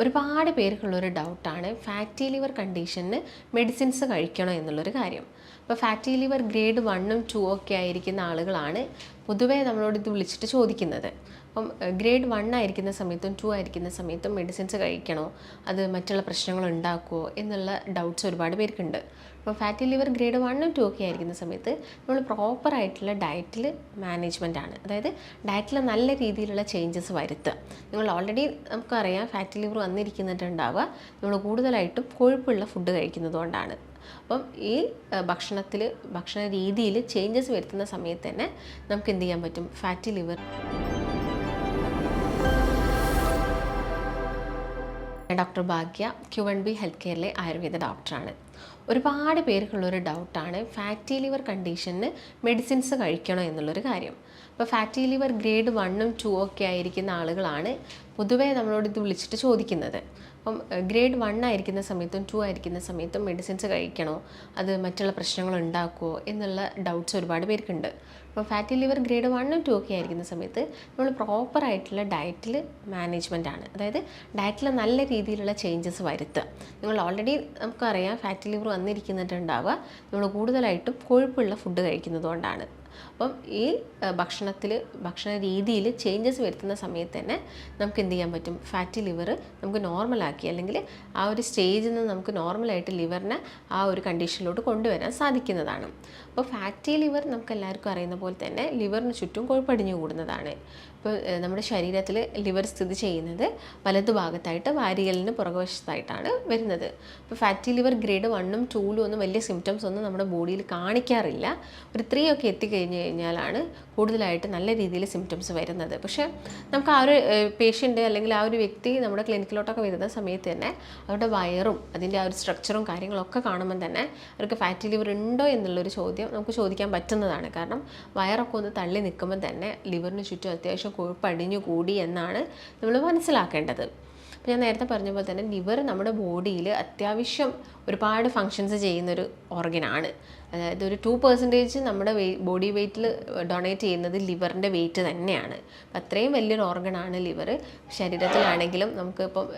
ഒരുപാട് പേർക്കുള്ളൊരു ഡൗട്ടാണ് ഫാറ്റി ലിവർ കണ്ടീഷന് മെഡിസിൻസ് കഴിക്കണോ എന്നുള്ളൊരു കാര്യം. അപ്പോൾ ഫാറ്റി ലിവർ ഗ്രേഡ് വണ്ണും ടു ഒക്കെ ആയിരിക്കുന്ന ആളുകളാണ് പൊതുവേ നമ്മളോട് ഇത് വിളിച്ചിട്ട് ചോദിക്കുന്നത്. അപ്പം ഗ്രേഡ് വൺ ആയിരിക്കുന്ന സമയത്തും ടു ആയിരിക്കുന്ന സമയത്തും മെഡിസിൻസ് കഴിക്കണോ? അത് മറ്റുള്ള പ്രശ്നങ്ങൾ ഉണ്ടാക്കുമോ എന്നുള്ള ഡൗട്ട്സ് ഒരുപാട് പേർക്കുണ്ട്. അപ്പോൾ ഫാറ്റി ലിവർ ഗ്രേഡ് വണ്ണും ടു ഒക്കെ ആയിരിക്കുന്ന സമയത്ത് നമ്മൾ പ്രോപ്പർ ആയിട്ടുള്ള ഡയറ്റിൽ മാനേജ്മെന്റ് ആണ്. അതായത് ഡയറ്റിൽ നല്ല രീതിയിലുള്ള ചേഞ്ചസ് വരുത്തുക. നിങ്ങൾ ഓൾറെഡി നമുക്കറിയാം ഫാറ്റി ലിവർ വന്നിരിക്കുന്നിട്ടുണ്ടാവുക നമ്മൾ കൂടുതലായിട്ടും കൊഴുപ്പുള്ള ഫുഡ് കഴിക്കുന്നത് കൊണ്ടാണ്. അപ്പം ഈ ഭക്ഷണത്തിൽ ഭക്ഷണ രീതിയിൽ ചേഞ്ചസ് വരുത്തുന്ന സമയത്ത് തന്നെ നമുക്ക് എന്ത് ചെയ്യാൻ പറ്റും? Fatty liver doctor Bhagya Q N B health കെയറിലെ Ayurveda ഡോക്ടറാണ്. ഒരുപാട് പേർക്കുള്ളൊരു ഡൗട്ടാണ് ഫാറ്റി ലിവർ കണ്ടീഷന് മെഡിസിൻസ് കഴിക്കണോ എന്നുള്ളൊരു കാര്യം. അപ്പോൾ ഫാറ്റി ലിവർ ഗ്രേഡ് വണ്ണും ടു ഒക്കെ ആയിരിക്കുന്ന ആളുകളാണ് പൊതുവേ നമ്മളോട് ഇത് വിളിച്ചിട്ട് ചോദിക്കുന്നത്. അപ്പം ഗ്രേഡ് വൺ ആയിരിക്കുന്ന സമയത്തും ടു ആയിരിക്കുന്ന സമയത്തും മെഡിസിൻസ് കഴിക്കണോ? അത് മറ്റുള്ള പ്രശ്നങ്ങൾ ഉണ്ടാക്കുമോ എന്നുള്ള ഡൗട്ട്സ് ഒരുപാട് പേർക്കുണ്ട്. അപ്പോൾ ഫാറ്റി ലിവർ ഗ്രേഡ് വണ്ണും ടു ഒക്കെ ആയിരിക്കുന്ന സമയത്ത് നമ്മൾ പ്രോപ്പറായിട്ടുള്ള ഡയറ്റിൽ മാനേജ്മെന്റ് ആണ്. അതായത് ഡയറ്റിൽ നല്ല രീതിയിലുള്ള ചേഞ്ചസ് വരുത്തുക. നിങ്ങൾ ഓൾറെഡി നമുക്കറിയാം ഫാറ്റി ലിവർ വന്നിരിക്കുന്നുണ്ടാവുക. നമ്മൾ കൂടുതലായിട്ടും കൊഴുപ്പുള്ള ഫുഡ് കഴിക്കുന്നതുകൊണ്ടാണ് അപ്പം ഈ ഭക്ഷണത്തിൽ ഭക്ഷണ രീതിയിൽ ചേഞ്ചസ് വരുത്തുന്ന സമയത്ത് തന്നെ നമുക്ക് എന്ത് ചെയ്യാൻ പറ്റും? ഫാറ്റി ലിവർ നമുക്ക് നോർമലാക്കി അല്ലെങ്കിൽ ആ ഒരു സ്റ്റേജിൽ നിന്ന് നമുക്ക് നോർമലായിട്ട് ലിവറിനെ ആ ഒരു കണ്ടീഷനിലോട്ട് കൊണ്ടുവരാൻ സാധിക്കുന്നതാണ്. അപ്പോൾ ഫാറ്റി ലിവർ നമുക്ക് എല്ലാവർക്കും അറിയുന്ന പോലെ തന്നെ ലിവറിന് ചുറ്റും കൊഴുപ്പടിഞ്ഞു കൂടുന്നതാണ്. ഇപ്പോൾ നമ്മുടെ ശരീരത്തിൽ ലിവർ സ്ഥിതി ചെയ്യുന്നത് വലതു ഭാഗത്തായിട്ട് വാരിയലിന് പുറകുവശത്തായിട്ടാണ് വരുന്നത്. ഇപ്പോൾ ഫാറ്റി ലിവർ ഗ്രേഡ് വണ്ണും ടൂലും ഒന്നും വലിയ സിംറ്റംസ് ഒന്നും നമ്മുടെ ബോഡിയിൽ കാണിക്കാറില്ല. ഒരു ത്രീ എത്തിക്കഴിഞ്ഞ് കഴിഞ്ഞാലാണ് കൂടുതലായിട്ട് നല്ല രീതിയിൽ സിംറ്റംസ് വരുന്നത്. പക്ഷേ നമുക്ക് ആ ഒരു പേഷ്യന്റ് അല്ലെങ്കിൽ ആ ഒരു വ്യക്തി നമ്മുടെ ക്ലിനിക്കിലോട്ടൊക്കെ വരുന്ന സമയത്ത് തന്നെ അവരുടെ വയറും അതിന്റെ ആ ഒരു സ്ട്രക്ചറും കാര്യങ്ങളൊക്കെ കാണുമ്പോൾ തന്നെ അവർക്ക് ഫാറ്റി ലിവർ ഉണ്ടോ എന്നുള്ളൊരു ചോദ്യം നമുക്ക് ചോദിക്കാൻ പറ്റുന്നതാണ്. കാരണം വയറൊക്കെ ഒന്ന് തള്ളി നിൽക്കുമ്പോൾ തന്നെ ലിവറിന് ചുറ്റും അത്യാവശ്യം കൊഴുപ്പടിഞ്ഞു കൂടി എന്നാണ് നമ്മൾ മനസ്സിലാക്കേണ്ടത്. അപ്പോൾ ഞാൻ നേരത്തെ പറഞ്ഞ പോലെ തന്നെ ലിവർ നമ്മുടെ ബോഡിയിൽ അത്യാവശ്യം ഒരുപാട് ഫങ്ഷൻസ് ചെയ്യുന്നൊരു ഓർഗനാണ് അതായത് ഒരു ടു പെർസെന്റേജ് നമ്മുടെ ബോഡി വെയ്റ്റിൽ ഡൊണേറ്റ് ചെയ്യുന്നത് ലിവറിന്റെ വെയിറ്റ് തന്നെയാണ്. അപ്പം അത്രയും വലിയൊരു ഓർഗനാണ് ലിവർ ശരീരത്തിലാണെങ്കിലും നമുക്ക് ഇപ്പം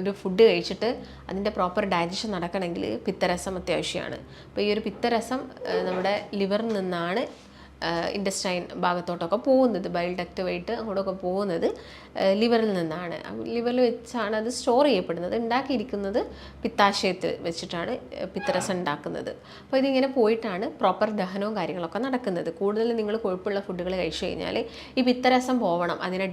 ഒരു ഫുഡ് കഴിച്ചിട്ട് അതിന്റെ പ്രോപ്പർ ഡയജഷൻ നടക്കണമെങ്കിൽ പിത്തരസം അത്യാവശ്യമാണ്. അപ്പോൾ ഈ ഒരു പിത്തരസം നമ്മുടെ ലിവറിൽ നിന്നാണ് ഇൻഡസ്റ്റൈൻ ഭാഗത്തോട്ടൊക്കെ പോകുന്നത് ബൈൽ ഡക്റ്റ് വഴിയിട്ട് അങ്ങോട്ടൊക്കെ പോകുന്നത് ലിവറിൽ നിന്നാണ്. ലിവറിൽ വെച്ചാണ് അത് സ്റ്റോർ ചെയ്യപ്പെടുന്നത്. ഉണ്ടാക്കിയിരിക്കുന്നത് പിത്താശയത്തിൽ വെച്ചിട്ടാണ് പിത്തരസം ഉണ്ടാക്കുന്നത്. അപ്പോൾ ഇതിങ്ങനെ പോയിട്ടാണ് പ്രോപ്പർ ദഹനവും കാര്യങ്ങളൊക്കെ നടക്കുന്നത്. കൂടുതൽ നിങ്ങൾ കൊഴുപ്പുള്ള ഫുഡുകൾ കഴിച്ചു കഴിഞ്ഞാൽ ഈ പിത്തരസം പോവണം അതിനെ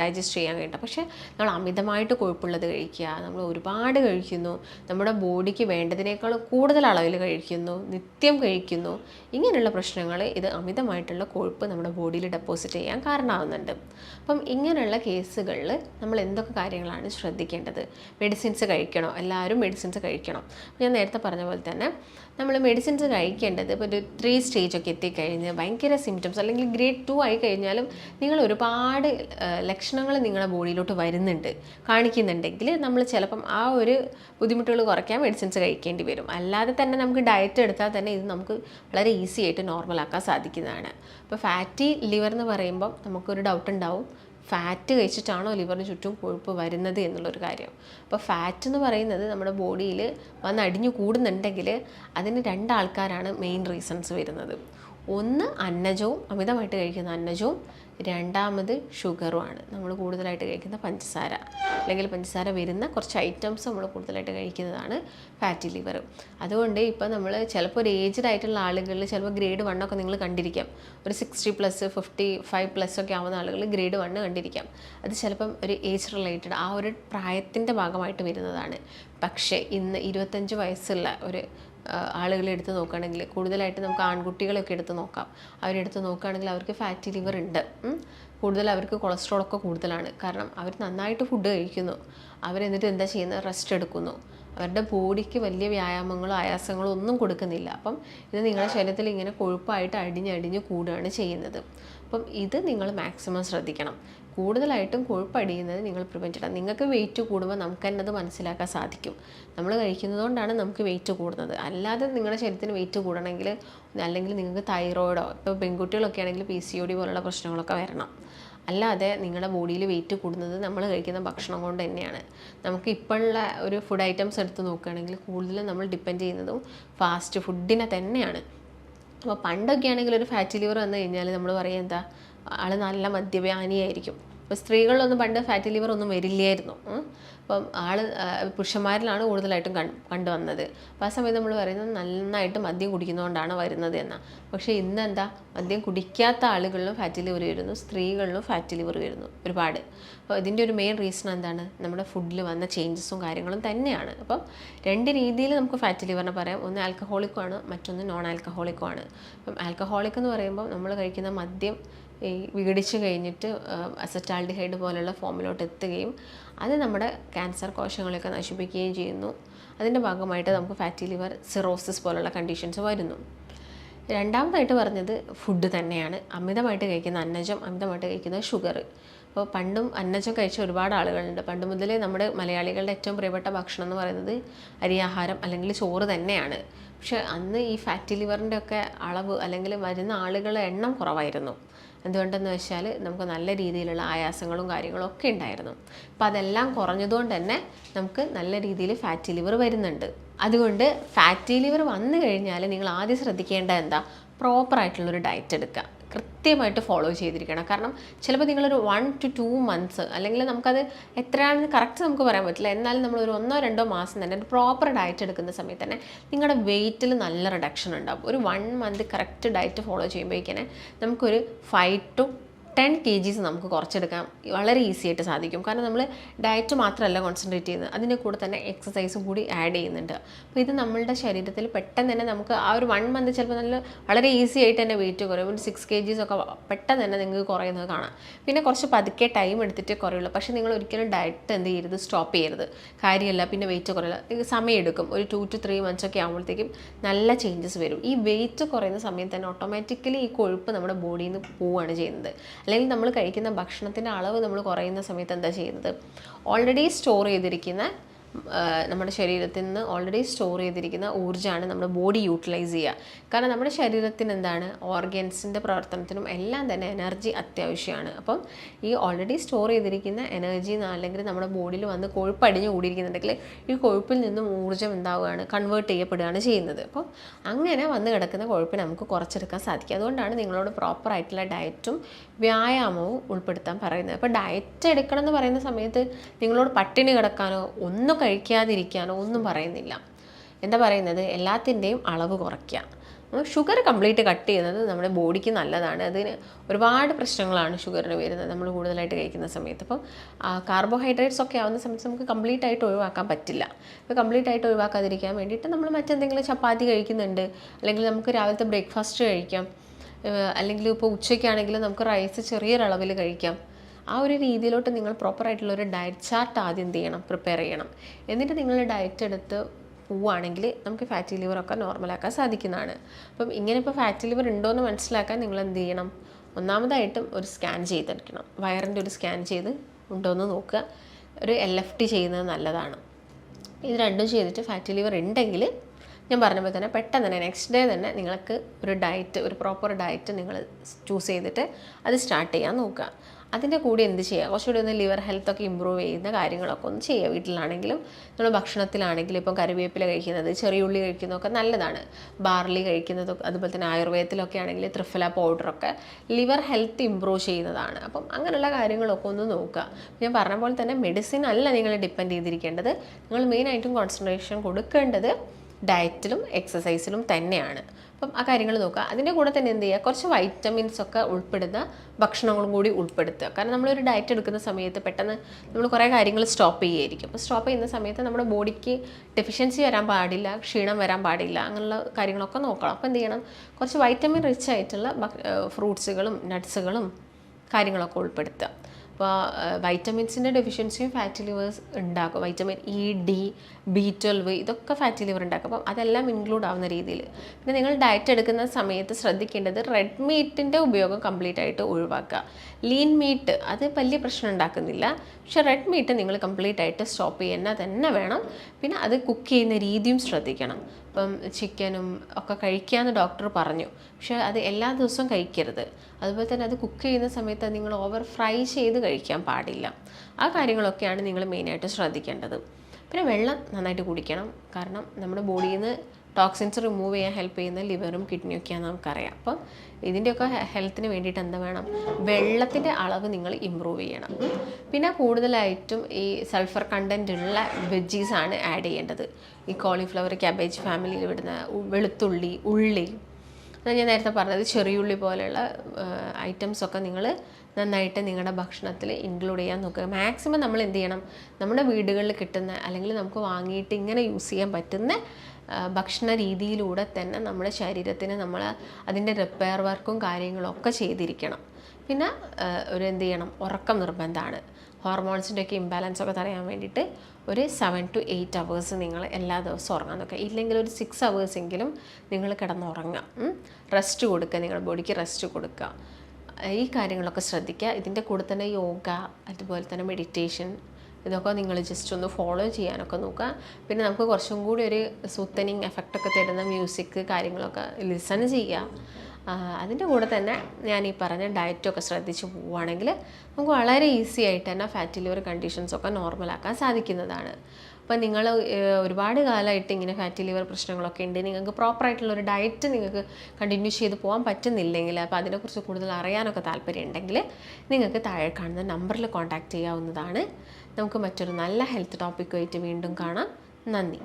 ഡൈജസ്റ്റ് ചെയ്യാൻ വേണ്ട പക്ഷേ നമ്മൾ അമിതമായിട്ട് കൊഴുപ്പുള്ളത് കഴിക്കുക നമ്മൾ ഒരുപാട് കഴിക്കുന്നു നമ്മുടെ ബോഡിക്ക് വേണ്ടതിനേക്കാൾ കൂടുതൽ അളവിൽ കഴിക്കുന്നു നിത്യം കഴിക്കുന്നു ഇങ്ങനെയുള്ള പ്രശ്നങ്ങൾ ഇത് അമിതമായിട്ടുള്ള കൊഴുപ്പ് നമ്മുടെ ബോഡിയിൽ ഡെപ്പോസിറ്റ് ചെയ്യാൻ കാരണമാകുന്നുണ്ട് അപ്പം ഇങ്ങനെയുള്ള കേസുകളിൽ നമ്മൾ എന്തൊക്കെ കാര്യങ്ങളാണ് ശ്രദ്ധിക്കേണ്ടത്? മെഡിസിൻസ് കഴിക്കണോ? എല്ലാവരും മെഡിസിൻസ് കഴിക്കണം. ഞാൻ നേരത്തെ പറഞ്ഞ പോലെ തന്നെ നമ്മൾ മെഡിസിൻസ് കഴിക്കേണ്ടത് ഇപ്പോൾ ഒരു ത്രീ സ്റ്റേജൊക്കെ എത്തിക്കഴിഞ്ഞ് ഭയങ്കര സിംറ്റംസ് അല്ലെങ്കിൽ ഗ്രേഡ് ടു ആയി കഴിഞ്ഞാലും നിങ്ങൾ ഒരുപാട് ലക്ഷണങ്ങൾ നിങ്ങളുടെ ബോഡിയിലോട്ട് വരുന്നുണ്ട്. കാണിക്കുന്നുണ്ടെങ്കിൽ നമ്മൾ ചിലപ്പം ആ ഒരു ബുദ്ധിമുട്ടുകൾ കുറയ്ക്കാൻ മെഡിസിൻസ് കഴിക്കേണ്ടി വരും. അല്ലാതെ തന്നെ നമുക്ക് ഡയറ്റ് എടുത്താൽ തന്നെ ഇത് നമുക്ക് വളരെ ഈസി ആയിട്ട് നോർമലാക്കാൻ സാധിക്കുന്നതാണ്. അപ്പോൾ ഫാറ്റി ലിവർ എന്ന് പറയുമ്പം നമുക്കൊരു ഡൗട്ട് ഉണ്ടാവും. ഫാറ്റ് കഴിച്ചിട്ടാണോ ലിവറിന് ചുറ്റും കൊഴുപ്പ് വരുന്നത് എന്നുള്ളൊരു കാര്യം. അപ്പോൾ ഫാറ്റ് എന്ന് പറയുന്നത് നമ്മുടെ ബോഡിയിൽ വന്ന് അടിഞ്ഞു കൂടുന്നുണ്ടെങ്കിൽ അതിന് രണ്ടാൾക്കാരാണ് മെയിൻ റീസൺസ് വരുന്നത്. ഒന്ന് അന്നജവും അമിതമായിട്ട് കഴിക്കുന്ന അന്നജവും രണ്ടാമത് ഷുഗറുമാണ്. നമ്മൾ കൂടുതലായിട്ട് കഴിക്കുന്ന പഞ്ചസാര. അല്ലെങ്കിൽ പഞ്ചസാര വരുന്ന കുറച്ച് ഐറ്റംസ് നമ്മൾ കൂടുതലായിട്ട് കഴിക്കുന്നതാണ് ഫാറ്റി ലിവർ അതുകൊണ്ട് ഇപ്പോൾ നമ്മൾ ചിലപ്പോൾ ഒരു ഏജ്ഡ് ആയിട്ടുള്ള ആളുകളിൽ ചിലപ്പോൾ ഗ്രേഡ് വണ്ണൊക്കെ നിങ്ങൾ കണ്ടിരിക്കാം. ഒരു sixty plus fifty five plus ഒക്കെ ആവുന്ന ആളുകൾ ഗ്രേഡ് വണ്ണ് കണ്ടിരിക്കാം. അത് ചിലപ്പം ഒരു ഏജ് റിലേറ്റഡ് ആ ഒരു പ്രായത്തിന്റെ ഭാഗമായിട്ട് വരുന്നതാണ്. പക്ഷേ ഇന്ന് ഇരുപത്തഞ്ച് വയസ്സുള്ള ഒരു ആളുകളെ എടുത്ത് നോക്കുകയാണെങ്കിൽ കൂടുതലായിട്ട് നമുക്ക് ആൺകുട്ടികളൊക്കെ എടുത്ത് നോക്കാം. അവരെടുത്ത് നോക്കുകയാണെങ്കിൽ അവർക്ക് ഫാറ്റി ലിവർ ഉണ്ട്. കൂടുതൽ അവർക്ക് കൊളസ്ട്രോൾ ഒക്കെ കൂടുതലാണ്. കാരണം അവർ നന്നായിട്ട് ഫുഡ് കഴിക്കുന്നു. അവരെന്നിട്ട് എന്താ ചെയ്യുന്നത്? റെസ്റ്റ് എടുക്കുന്നു. അവരുടെ ബോഡിക്ക് വലിയ വ്യായാമങ്ങളോ ആയാസങ്ങളോ ഒന്നും കൊടുക്കുന്നില്ല. അപ്പം ഇത് നിങ്ങളുടെ ശരീരത്തിൽ ഇങ്ങനെ കൊഴുപ്പായിട്ട് അടിഞ്ഞടിഞ്ഞ് കൂടുകയാണ് ചെയ്യുന്നത്. അപ്പം ഇത് നിങ്ങൾ മാക്സിമം ശ്രദ്ധിക്കണം. കൂടുതലായിട്ടും കൊഴുപ്പടിയുന്നത് നിങ്ങൾ പ്രിവെന്റ് ചെയ്യണം. നിങ്ങൾക്ക് വെയിറ്റ് കൂടുമ്പോൾ നമുക്ക് തന്നെ അത് മനസ്സിലാക്കാൻ സാധിക്കും. നമ്മൾ കഴിക്കുന്നതുകൊണ്ടാണ് നമുക്ക് വെയിറ്റ് കൂടുന്നത്. അല്ലാതെ നിങ്ങളുടെ ശരീരത്തിന് വെയിറ്റ് കൂടണമെങ്കിൽ അല്ലെങ്കിൽ നിങ്ങൾക്ക് തൈറോയിഡോ ഇപ്പോൾ പെൺകുട്ടികളൊക്കെ ആണെങ്കിൽ പി സി ഒ ഡി പോലുള്ള പ്രശ്നങ്ങളൊക്കെ വരണം. അല്ലാതെ നിങ്ങളുടെ ബോഡിയിൽ വെയിറ്റ് കൂടുന്നത് നമ്മൾ കഴിക്കുന്ന ഭക്ഷണം കൊണ്ട് തന്നെയാണ്. നമുക്ക് ഇപ്പോഴുള്ള ഒരു ഫുഡ് ഐറ്റംസ് എടുത്ത് നോക്കുകയാണെങ്കിൽ കൂടുതലും നമ്മൾ ഡിപ്പെൻഡ് ചെയ്യുന്നതും ഫാസ്റ്റ് ഫുഡിനെ തന്നെയാണ്. അപ്പോൾ പണ്ടൊക്കെ ആണെങ്കിൽ ഒരു ഫാറ്റ് ലിവർ വന്നു കഴിഞ്ഞാൽ നമ്മൾ പറയുക എന്താ? ആൾ നല്ല മദ്യപാനിയായിരിക്കും. ഇപ്പോൾ സ്ത്രീകളിലൊന്നും പണ്ട് ഫാറ്റി ലിവർ ഒന്നും വരില്ലായിരുന്നു. അപ്പം ആൾ പുരുഷന്മാരിലാണ് കൂടുതലായിട്ടും കൺ കണ്ടുവന്നത്. അപ്പോൾ ആ സമയത്ത് നമ്മൾ പറയുന്നത് നന്നായിട്ട് മദ്യം കുടിക്കുന്നതുകൊണ്ടാണ് വരുന്നത് എന്നാണ് പക്ഷേ ഇന്ന് എന്താ മദ്യം കുടിക്കാത്ത ആളുകളിലും ഫാറ്റി ലിവർ വരുന്നു സ്ത്രീകളിലും ഫാറ്റി ലിവർ വരുന്നു ഒരുപാട്. അപ്പോൾ ഇതിന്റെ ഒരു മെയിൻ റീസൺ എന്താണ്? നമ്മുടെ ഫുഡിൽ വന്ന ചേഞ്ചസും കാര്യങ്ങളും തന്നെയാണ്. അപ്പം രണ്ട് രീതിയിൽ നമുക്ക് ഫാറ്റി ലിവറിനെ പറയാം. ഒന്ന് ആൽക്കഹോളിക്കും ആണ് മറ്റൊന്ന് നോൺ ആൽക്കഹോളിക്കും ആണ്. അപ്പം ആൽക്കഹോളിക് എന്ന് പറയുമ്പോൾ നമ്മൾ കഴിക്കുന്ന മദ്യം ഈ വിഘടിച്ച് കഴിഞ്ഞിട്ട് അസറ്റാൾഡിഹൈഡ് പോലുള്ള ഫോമിലോട്ട് എത്തുകയും അത് നമ്മുടെ ക്യാൻസർ കോശങ്ങളെയൊക്കെ നശിപ്പിക്കുകയും ചെയ്യുന്നു. അതിന്റെ ഭാഗമായിട്ട് നമുക്ക് ഫാറ്റി ലിവർ സിറോസിസ് പോലുള്ള കണ്ടീഷൻസ് വരുന്നു. രണ്ടാമതായിട്ട് പറഞ്ഞത് ഫുഡ് തന്നെയാണ്. അമിതമായിട്ട് കഴിക്കുന്ന അന്നജം അമിതമായിട്ട് കഴിക്കുന്ന ഷുഗർ അപ്പോൾ പണ്ടും അന്നജം കഴിച്ച ഒരുപാട് ആളുകളുണ്ട്. പണ്ട് മുതലേ നമ്മുടെ മലയാളികളുടെ ഏറ്റവും പ്രിയപ്പെട്ട ഭക്ഷണം എന്ന് പറയുന്നത് അരിയാഹാരം അല്ലെങ്കിൽ ചോറ് തന്നെയാണ്. പക്ഷേ അന്ന് ഈ ഫാറ്റി ലിവറിന്റെ ഒക്കെ അളവ് അല്ലെങ്കിൽ വരുന്ന ആളുകളുടെ എണ്ണം കുറവായിരുന്നു. എന്തുകൊണ്ടെന്ന് വെച്ചാൽ നമുക്ക് നല്ല രീതിയിലുള്ള ആയാസങ്ങളും കാര്യങ്ങളും ഒക്കെ ഉണ്ടായിരുന്നു. അപ്പോൾ അതെല്ലാം കുറഞ്ഞതുകൊണ്ട് തന്നെ നമുക്ക് നല്ല രീതിയിൽ ഫാറ്റി ലിവർ വരുന്നുണ്ട്. അതുകൊണ്ട് ഫാറ്റി ലിവർ വന്നു കഴിഞ്ഞാൽ നിങ്ങൾ ആദ്യം ശ്രദ്ധിക്കേണ്ട എന്താ? പ്രോപ്പറായിട്ടുള്ളൊരു ഡയറ്റ് എടുക്കുക. കൃത്യമായിട്ട് ഫോളോ ചെയ്തിരിക്കണം. കാരണം ചിലപ്പോൾ നിങ്ങളൊരു വൺ ടു ടു മന്ത്സ് അല്ലെങ്കിൽ നമുക്കത് എത്രയാണെന്ന് കറക്റ്റ് നമുക്ക് പറയാൻ പറ്റില്ല. എന്നാലും നമ്മൾ ഒരു ഒന്നോ രണ്ടോ മാസം തന്നെ ഒരു പ്രോപ്പർ ഡയറ്റ് എടുക്കുന്ന സമയത്ത് തന്നെ നിങ്ങളുടെ വെയിറ്റിൽ നല്ല റിഡക്ഷൻ ഉണ്ടാകും ഒരു one month correct diet follow ചെയ്യുമ്പോഴേക്കന്നെ നമുക്കൊരു five to ten K Gs നമുക്ക് കുറച്ചെടുക്കാൻ വളരെ ഈസി ആയിട്ട് സാധിക്കും. കാരണം നമ്മൾ ഡയറ്റ് മാത്രമല്ല കോൺസെൻട്രേറ്റ് ചെയ്യുന്നത്. അതിന്റെ കൂടെ തന്നെ എക്സസൈസും കൂടി ആഡ് ചെയ്യുന്നുണ്ട്. അപ്പോൾ ഇത് നമ്മളുടെ ശരീരത്തിൽ പെട്ടെന്ന് തന്നെ നമുക്ക് ആ ഒരു വൺ മന്ത് ചിലപ്പോൾ നല്ല വളരെ ഈസി ആയിട്ട് തന്നെ വെയിറ്റ് കുറയും. ഒരു സിക്സ് കെ ജീസ് ഒക്കെ പെട്ടെന്ന് തന്നെ നിങ്ങൾക്ക് കുറയുന്നത് കാണാം. പിന്നെ കുറച്ച് പതുക്കെ ടൈം എടുത്തിട്ട് കുറയുള്ളൂ. പക്ഷേ നിങ്ങൾ ഒരിക്കലും ഡയറ്റ് എന്ത് ചെയ്യരുത് സ്റ്റോപ്പ് ചെയ്യരുത്. കാര്യമല്ല പിന്നെ വെയിറ്റ് കുറയില്ല. സമയം സമയമെടുക്കും. ഒരു ടു ടു ത്രീ മന്ത്സ് ഒക്കെ ആകുമ്പോഴത്തേക്കും നല്ല ചേഞ്ചസ് വരും. ഈ വെയിറ്റ് കുറയുന്ന സമയത്ത് തന്നെ ഓട്ടോമാറ്റിക്കലി ഈ കൊഴുപ്പ് നമ്മുടെ ബോഡിയിൽ നിന്ന് പോവുകയാണ് ചെയ്യുന്നത്. അല്ലെങ്കിൽ നമ്മൾ കഴിക്കുന്ന ഭക്ഷണത്തിന്റെ അളവ് നമ്മൾ കുറയുന്ന സമയത്ത് എന്താ ചെയ്യുന്നത്? ഓൾറെഡി സ്റ്റോർ ചെയ്തിരിക്കുന്ന നമ്മുടെ ശരീരത്തിൽ നിന്ന് ഓൾറെഡി സ്റ്റോർ ചെയ്തിരിക്കുന്ന ഊർജമാണ് നമ്മുടെ ബോഡി യൂട്ടിലൈസ് ചെയ്യുക. കാരണം നമ്മുടെ ശരീരത്തിന് എന്താണ്? ഓർഗൻസിന്റെ പ്രവർത്തനത്തിനും എല്ലാം തന്നെ എനർജി അത്യാവശ്യമാണ്. അപ്പം ഈ ഓൾറെഡി സ്റ്റോർ ചെയ്തിരിക്കുന്ന എനർജി അല്ലെങ്കിൽ നമ്മുടെ ബോഡിയിൽ വന്ന് കൊഴുപ്പ് അടിഞ്ഞു കൂടിയിരിക്കുന്നുണ്ടെങ്കിൽ ഈ കൊഴുപ്പിൽ നിന്നും ഊർജം എന്താവുകയാണ്? കൺവേർട്ട് ചെയ്യപ്പെടുകയാണ് ചെയ്യുന്നത്. അപ്പോൾ അങ്ങനെ വന്ന് കിടക്കുന്ന കൊഴുപ്പിനെ നമുക്ക് കുറച്ചെടുക്കാൻ സാധിക്കും. അതുകൊണ്ടാണ് നിങ്ങളോട് പ്രോപ്പർ ആയിട്ടുള്ള ഡയറ്റും വ്യായാമവും ഉൾപ്പെടുത്താൻ പറയുന്നത്. അപ്പോൾ ഡയറ്റ് എടുക്കണം എന്ന് പറയുന്ന സമയത്ത് നിങ്ങളോട് പട്ടിണി കിടക്കാനോ ഒന്നും കഴിക്കാതിരിക്കാനോ ഒന്നും പറയുന്നില്ല. എന്താ പറയുന്നത്? എല്ലാത്തിന്റെയും അളവ് കുറയ്ക്കുക. ഷുഗർ കംപ്ലീറ്റ് കട്ട് ചെയ്യുന്നത് നമ്മുടെ ബോഡിക്ക് നല്ലതാണ്. അതിന് ഒരുപാട് പ്രശ്നങ്ങളാണ് ഷുഗറിന് വരുന്നത് നമ്മൾ കൂടുതലായിട്ട് കഴിക്കുന്ന സമയത്ത്. അപ്പം കാർബോഹൈഡ്രേറ്റ്സ് ഒക്കെ ആവുന്ന സമയത്ത് നമുക്ക് കംപ്ലീറ്റ് ആയിട്ട് ഒഴിവാക്കാൻ പറ്റില്ല. അപ്പോൾ കംപ്ലീറ്റ് ആയിട്ട് ഒഴിവാക്കാതിരിക്കാൻ വേണ്ടിയിട്ട് നമ്മൾ മറ്റെന്തെങ്കിലും ചപ്പാത്തി കഴിക്കുന്നുണ്ട്. അല്ലെങ്കിൽ നമുക്ക് രാവിലത്തെ ബ്രേക്ക്ഫാസ്റ്റ് കഴിക്കാം. അല്ലെങ്കിൽ ഇപ്പോൾ ഉച്ചയ്ക്കാണെങ്കിലും നമുക്ക് റൈസ് ചെറിയൊരളവിൽ കഴിക്കാം. ആ ഒരു രീതിയിലോട്ട് നിങ്ങൾ പ്രോപ്പറായിട്ടുള്ള ഒരു ഡയറ്റ് ചാർട്ട് ആദ്യം എന്ത് ചെയ്യണം? പ്രിപ്പയർ ചെയ്യണം. എന്നിട്ട് നിങ്ങൾ ഡയറ്റ് എടുത്ത് പോവുകയാണെങ്കിൽ നമുക്ക് ഫാറ്റി ലിവറൊക്കെ നോർമലാക്കാൻ സാധിക്കുന്നതാണ്. അപ്പം ഇങ്ങനെ ഇപ്പോൾ ഫാറ്റി ലിവർ ഉണ്ടോ എന്ന് മനസ്സിലാക്കാൻ നിങ്ങൾ എന്ത് ചെയ്യണം? ഒന്നാമതായിട്ടും ഒരു സ്കാൻ ചെയ്തെടുക്കണം. വയറിന്റെ ഒരു സ്കാൻ ചെയ്ത് ഉണ്ടോ എന്ന് നോക്കുക. ഒരു എൽ എഫ് ടി ചെയ്യുന്നത് നല്ലതാണ്. ഇത് രണ്ടും ചെയ്തിട്ട് ഫാറ്റി ലിവർ ഉണ്ടെങ്കിൽ ഞാൻ പറഞ്ഞ പോലെ തന്നെ പെട്ടെന്ന് തന്നെ നെക്സ്റ്റ് ഡേ തന്നെ നിങ്ങൾക്ക് ഒരു ഡയറ്റ് ഒരു പ്രോപ്പർ ഡയറ്റ് നിങ്ങൾ ചൂസ് ചെയ്തിട്ട് അത് സ്റ്റാർട്ട് ചെയ്യാൻ നോക്കുക. അതിന്റെ കൂടെ എന്ത് ചെയ്യുക കുറച്ചുകൂടി ഒന്ന് ലിവർ ഹെൽത്ത് ഒക്കെ ഇമ്പ്രൂവ് ചെയ്യുന്ന കാര്യങ്ങളൊക്കെ ഒന്ന് ചെയ്യുക വീട്ടിലാണെങ്കിലും നമ്മൾ ഭക്ഷണത്തിലാണെങ്കിലും ഇപ്പം കറിവേപ്പില കഴിക്കുന്നത് ചെറിയ ഉള്ളി കഴിക്കുന്നതൊക്കെ നല്ലതാണ്. ബാർലി കഴിക്കുന്നതൊക്കെ അതുപോലെ തന്നെ ആയുർവേദത്തിലൊക്കെ ആണെങ്കിൽ ത്രിഫല പൗഡറൊക്കെ ലിവർ ഹെൽത്ത് ഇമ്പ്രൂവ് ചെയ്യുന്നതാണ്. അപ്പം അങ്ങനെയുള്ള കാര്യങ്ങളൊക്കെ ഒന്ന് നോക്കുക. ഞാൻ പറഞ്ഞ പോലെ തന്നെ മെഡിസിൻ അല്ല നിങ്ങൾ ഡിപ്പെൻഡ് ചെയ്തിരിക്കേണ്ടത്. നിങ്ങൾ മെയിനായിട്ടും കോൺസെൻട്രേഷൻ കൊടുക്കേണ്ടത് ഡയറ്റിലും എക്സസൈസിലും തന്നെയാണ്. അപ്പം ആ കാര്യങ്ങൾ നോക്കുക. അതിന്റെ കൂടെ തന്നെ എന്ത് ചെയ്യുക? കുറച്ച് വൈറ്റമിൻസ് ഒക്കെ ഉൾപ്പെടുന്ന ഭക്ഷണങ്ങളും കൂടി ഉൾപ്പെടുത്തുക. കാരണം നമ്മളൊരു ഡയറ്റ് എടുക്കുന്ന സമയത്ത് പെട്ടെന്ന് നമ്മൾ കുറേ കാര്യങ്ങൾ സ്റ്റോപ്പ് ചെയ്യുമായിരിക്കും അപ്പോൾ സ്റ്റോപ്പ് ചെയ്യുന്ന സമയത്ത് നമ്മുടെ ബോഡിക്ക് ഡെഫിഷ്യൻസി വരാൻ പാടില്ല ക്ഷീണം വരാൻ പാടില്ല അങ്ങനെയുള്ള കാര്യങ്ങളൊക്കെ നോക്കണം. അപ്പോൾ എന്ത് ചെയ്യണം? കുറച്ച് വൈറ്റമിൻ റിച്ച് ആയിട്ടുള്ള ഫ്രൂട്ട്സുകളും നട്ട്സുകളും കാര്യങ്ങളൊക്കെ ഉൾപ്പെടുത്തുക. അപ്പോൾ വൈറ്റമിൻസിന്റെ ഡെഫിഷ്യൻസിയും ഫാറ്റി ലിവേഴ്സ് ഉണ്ടാക്കും. Vitamin E D B twelve ഇതൊക്കെ ഫാറ്റി ലിവർ ഉണ്ടാക്കും. അപ്പം അതെല്ലാം ഇൻക്ലൂഡ് ആവുന്ന രീതിയിൽ പിന്നെ നിങ്ങൾ ഡയറ്റ് എടുക്കുന്ന സമയത്ത് ശ്രദ്ധിക്കേണ്ടത് റെഡ് മീറ്റിന്റെ ഉപയോഗം കംപ്ലീറ്റ് ആയിട്ട് ഒഴിവാക്കുക. ലീൻ മീറ്റ് അത് വലിയ പ്രശ്നം ഉണ്ടാക്കുന്നില്ല. പക്ഷേ റെഡ് മീറ്റ് നിങ്ങൾ കംപ്ലീറ്റ് ആയിട്ട് സ്റ്റോപ്പ് ചെയ്യുന്ന തന്നെ വേണം. പിന്നെ അത് കുക്ക് ചെയ്യുന്ന രീതിയും ശ്രദ്ധിക്കണം. ഇപ്പം ചിക്കനും ഒക്കെ കഴിക്കാമെന്ന് ഡോക്ടർ പറഞ്ഞു. പക്ഷേ അത് എല്ലാ ദിവസവും കഴിക്കരുത്. അതുപോലെ തന്നെ അത് കുക്ക് ചെയ്യുന്ന സമയത്ത് നിങ്ങൾ ഓവർ ഫ്രൈ ചെയ്ത് കഴിക്കാൻ പാടില്ല. ആ കാര്യങ്ങളൊക്കെയാണ് നിങ്ങൾ മെയിനായിട്ട് ശ്രദ്ധിക്കേണ്ടത്. പിന്നെ വെള്ളം നന്നായിട്ട് കുടിക്കണം. കാരണം നമ്മുടെ ബോഡിയിൽ നിന്ന് ടോക്സിൻസ് റിമൂവ് ചെയ്യാൻ ഹെൽപ്പ് ചെയ്യുന്ന ലിവറും കിഡ്നിയും ഒക്കെയാണെന്ന് നമുക്കറിയാം. അപ്പം ഇതിന്റെയൊക്കെ ഹെൽത്തിന് വേണ്ടിയിട്ട് എന്താ വേണം? വെള്ളത്തിന്റെ അളവ് നിങ്ങൾ ഇമ്പ്രൂവ് ചെയ്യണം. പിന്നെ കൂടുതലായിട്ടും ഈ സൾഫർ കണ്ടന്റ് ഉള്ള വെജീസാണ് ആഡ് ചെയ്യേണ്ടത്. ഈ കോളിഫ്ലവർ ക്യാബേജ് ഫാമിലിയിൽ വിടുന്ന വെളുത്തുള്ളി ഉള്ളി. ഞാൻ നേരത്തെ പറഞ്ഞത് ചെറിയുള്ളി പോലെയുള്ള ഐറ്റംസൊക്കെ നിങ്ങൾ നന്നായിട്ട് നിങ്ങളുടെ ഭക്ഷണത്തിൽ ഇൻക്ലൂഡ് ചെയ്യാൻ നോക്കുക. മാക്സിമം നമ്മൾ എന്ത് ചെയ്യണം? നമ്മുടെ വീടുകളിൽ കിട്ടുന്ന അല്ലെങ്കിൽ നമുക്ക് വാങ്ങിയിട്ട് ഇങ്ങനെ യൂസ് ചെയ്യാൻ പറ്റുന്ന ഭക്ഷണ രീതിയിലൂടെ തന്നെ നമ്മുടെ ശരീരത്തിന് നമ്മൾ അതിന്റെ റിപ്പയർ വർക്കും കാര്യങ്ങളൊക്കെ ചെയ്തിരിക്കണം. പിന്നെ ഒരു എന്ത് ചെയ്യണം? ഉറക്കം നിർബന്ധമാണ്. ഹോർമോൺസിന്റെ ഒക്കെ ഇംബാലൻസ് ഒക്കെ തടയാൻ വേണ്ടിയിട്ട് ഒരു സെവൻ ടു എയ്റ്റ് അവേഴ്സ് നിങ്ങൾ എല്ലാ ദിവസവും ഉറങ്ങാൻ നോക്കുക. ഇല്ലെങ്കിൽ ഒരു സിക്സ് അവേഴ്സ് എങ്കിലും നിങ്ങൾ കിടന്നുറങ്ങുക. റെസ്റ്റ് കൊടുക്കുക. നിങ്ങളുടെ ബോഡിക്ക് റെസ്റ്റ് കൊടുക്കുക. ഈ കാര്യങ്ങളൊക്കെ ശ്രദ്ധിക്കുക. ഇതിന്റെ കൂടെ തന്നെ യോഗ അതുപോലെ തന്നെ മെഡിറ്റേഷൻ ഇതൊക്കെ നിങ്ങൾ ജസ്റ്റ് ഒന്ന് ഫോളോ ചെയ്യാനൊക്കെ നോക്കുക. പിന്നെ നമുക്ക് കുറച്ചും കൂടി ഒരു സൂത്തനിങ് എഫക്റ്റൊക്കെ തരുന്ന മ്യൂസിക് കാര്യങ്ങളൊക്കെ ലിസൺ ചെയ്യുക. അതിന്റെ കൂടെ തന്നെ ഞാൻ ഈ പറഞ്ഞ ഡയറ്റൊക്കെ ശ്രദ്ധിച്ച് പോവുകയാണെങ്കിൽ നമുക്ക് വളരെ ഈസി ആയിട്ട് തന്നെ ഫാറ്റി ലിവർ കണ്ടീഷൻസൊക്കെ നോർമലാക്കാൻ സാധിക്കുന്നതാണ്. അപ്പം നിങ്ങൾ ഒരുപാട് കാലമായിട്ട് ഇങ്ങനെ ഫാറ്റി ലിവർ പ്രശ്നങ്ങളൊക്കെ ഉണ്ട്. നിങ്ങൾക്ക് പ്രോപ്പറായിട്ടുള്ള ഒരു ഡയറ്റ് നിങ്ങൾക്ക് കണ്ടിന്യൂ ചെയ്ത് പോകാൻ പറ്റുന്നില്ലെങ്കിൽ അപ്പോൾ അതിനെക്കുറിച്ച് കൂടുതൽ അറിയാനൊക്കെ താല്പര്യം ഉണ്ടെങ്കിൽ നിങ്ങൾക്ക് താഴെ കാണുന്ന നമ്പറിൽ കോൺടാക്റ്റ് ചെയ്യാവുന്നതാണ്. നമുക്ക് മറ്റൊരു നല്ല ഹെൽത്ത് ടോപ്പിക്കുമായിട്ട് വീണ്ടും കാണാം. നന്ദി.